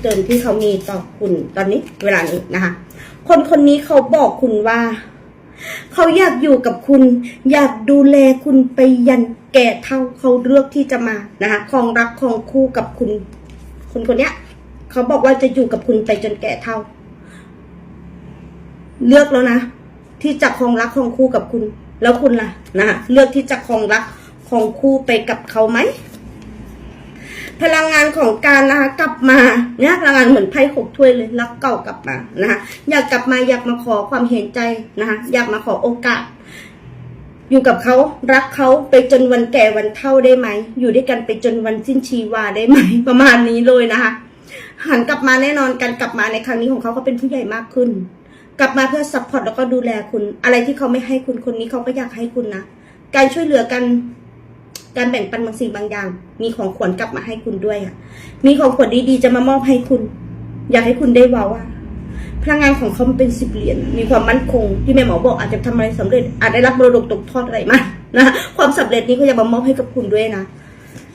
เตือนที่เขามีต่อคุณตอนนี้เวลานี้นะคะ คนคนนี้เขาบอกคุณว่า เขาอยากอยู่กับคุณ อยากดูแลคุณไปยันแก่เท่าเขาเลือกที่จะมานะคะคองรักคองคู่กับคุณ คนคนเนี้ย เขาบอกว่าจะอยู่กับคุณไปจนแก่เท่า เลือกแล้วนะที่จะคองรักคองคู่กับคุณ แล้วคุณล่ะ นะคะเลือกที่จะคองรักคองคู่ไปกับเขาไหม พลังงานของการนะคะกลับมาเนี่ยพลังงานเหมือนไพ่หกถ้วยเลยรักเก่ากลับมานะคะอยากกลับมาอยากมาขอความเห็นใจนะคะอยากมาขอโอกาส อยู่กับเขารักเขาไปจนวันแก่วันเฒ่าได้ไหม อยู่ด้วยกันไปจนวันสิ้นชีวาได้ไหม ประมาณนี้เลยนะคะหันกลับมาแน่นอนการกลับมาในครั้งนี้ของเขาเขาเป็นผู้ใหญ่มากขึ้น กลับมาเพื่อซัพพอร์ตแล้วก็ดูแลคุณ อะไรที่เขาไม่ให้คุณคนนี้เขาก็อยากให้คุณนะการช่วยเหลือกัน การแบ่งปันบางสิ่งบางอย่าง มีของขวัญกลับมาให้คุณด้วยอะ มีของขวัญดีๆจะมามอบให้คุณ อยากให้คุณได้ว้าว่าพลังงานของเขามันเป็นสิบเหรียญ มีความมั่นคง ที่แม่หมอบอกอาจจะทำอะไรสำเร็จ อาจได้รับมรดกตกทอดอะไรมา นะ ความสำเร็จนี้เขาจะมามอบให้กับคุณด้วยนะ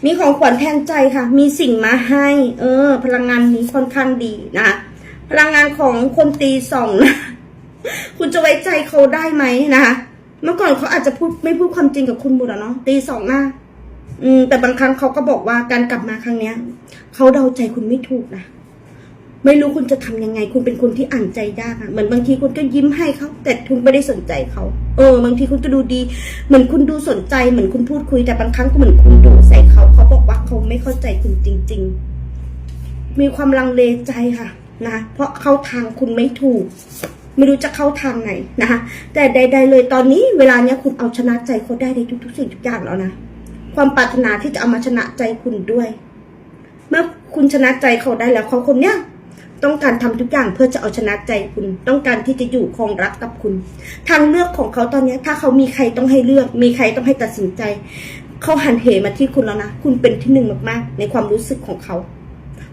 มีของขวัญแทนใจค่ะ มีสิ่งมาให้ เออ พลังงานนี้ค่อนข้างดีนะพลังงานของคนตีสองนะคุณจะไว้ใจเขาได้ไหมนะคะ เมื่อก่อนเขาอาจจะพูดไม่พูดความจริงกับคุณบุตรอเนาะตีสองหน้า อืม แต่บางครั้งเขาก็บอกว่าการกลับมาครั้งเนี้ยเขาเดาใจคุณไม่ถูกนะไม่รู้คุณจะทำยังไง คุณเป็นคนที่อ่านใจยากอะเหมือนบางทีคุณก็ยิ้มให้เขาแต่คุณไม่ได้สนใจเขาเออ บางทีคุณก็ดูดี เหมือนคุณดูสนใจเหมือนคุณพูดคุยแต่บางครั้งก็เหมือนคุณดูใส่เขาเขาบอกว่าเขาไม่เข้าใจคุณจริง ๆ มีความลังเลใจค่ะ นะเพราะเข้าทางคุณไม่ถูก ไม่รู้จะเข้าทางไหนนะคะแต่ใด ๆ เลยตอนนี้เวลาเนี้ยคุณเอาชนะใจเขาได้ในทุกๆสิ่งทุกอย่างแล้วนะ ความปรารถนาที่จะเอามาชนะใจคุณด้วย เมื่อคุณชนะใจเขาได้แล้วเขาคนเนี้ยต้องการทำทุกอย่างเพื่อจะเอาชนะใจคุณ ต้องการที่จะอยู่ครองรักกับคุณ ทางเลือกของเขาตอนเนี้ยถ้าเขามีใครต้องให้เลือก มีใครต้องให้ตัดสินใจ เขาหันเหมาที่คุณแล้วนะ คุณเป็นที่หนึ่งมากๆ ในความรู้สึกของเขา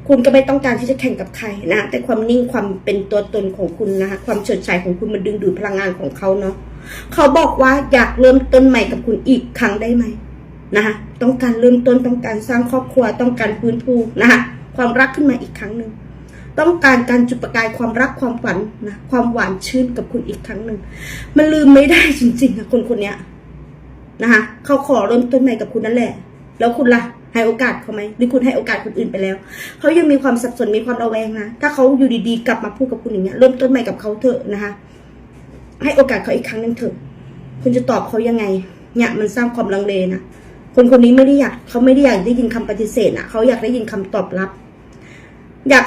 คุณก็ไม่ต้องการที่จะแข่งกับใครนะ แต่ความนิ่งความเป็นตัวตนของคุณนะคะ ความเฉิดฉายของคุณมันดึงดูดพลังงานของเขาเนาะ เขาบอกว่าอยากเริ่มต้นใหม่กับคุณอีกครั้งได้ไหม นะคะต้องการเริ่มต้นต้องการสร้างครอบครัวต้องการฟื้นฟูนะคะความรักขึ้นมาอีกครั้งหนึ่งต้องการการจุดประกายความรักความฝันนะความหวานชื่นกับคุณอีกครั้งหนึ่งมันลืมไม่ได้จริงๆนะคนคนนี้นะคะเขาขอเริ่มต้นใหม่กับคุณนั่นแหละ แล้วคุณล่ะให้โอกาสเขาไหมหรือคุณให้โอกาสคนอื่นไปแล้วเขายังมีความสับสนมีความระแวงนะถ้าเขาอยู่ดีๆ กลับมาพูดกับคุณอย่างเงี้ยเริ่มต้นใหม่กับเขาเถอะนะคะให้โอกาสเขาอีกครั้งหนึ่งเถอะคุณจะตอบเขายังไงเนี่ยมันสร้างความลังเลนะ คนคนนี้ไม่ได้อยากเขาไม่ได้อยากได้ยินคำปฏิเสธอะเขาอยากได้ยินคำตอบรับ อยาก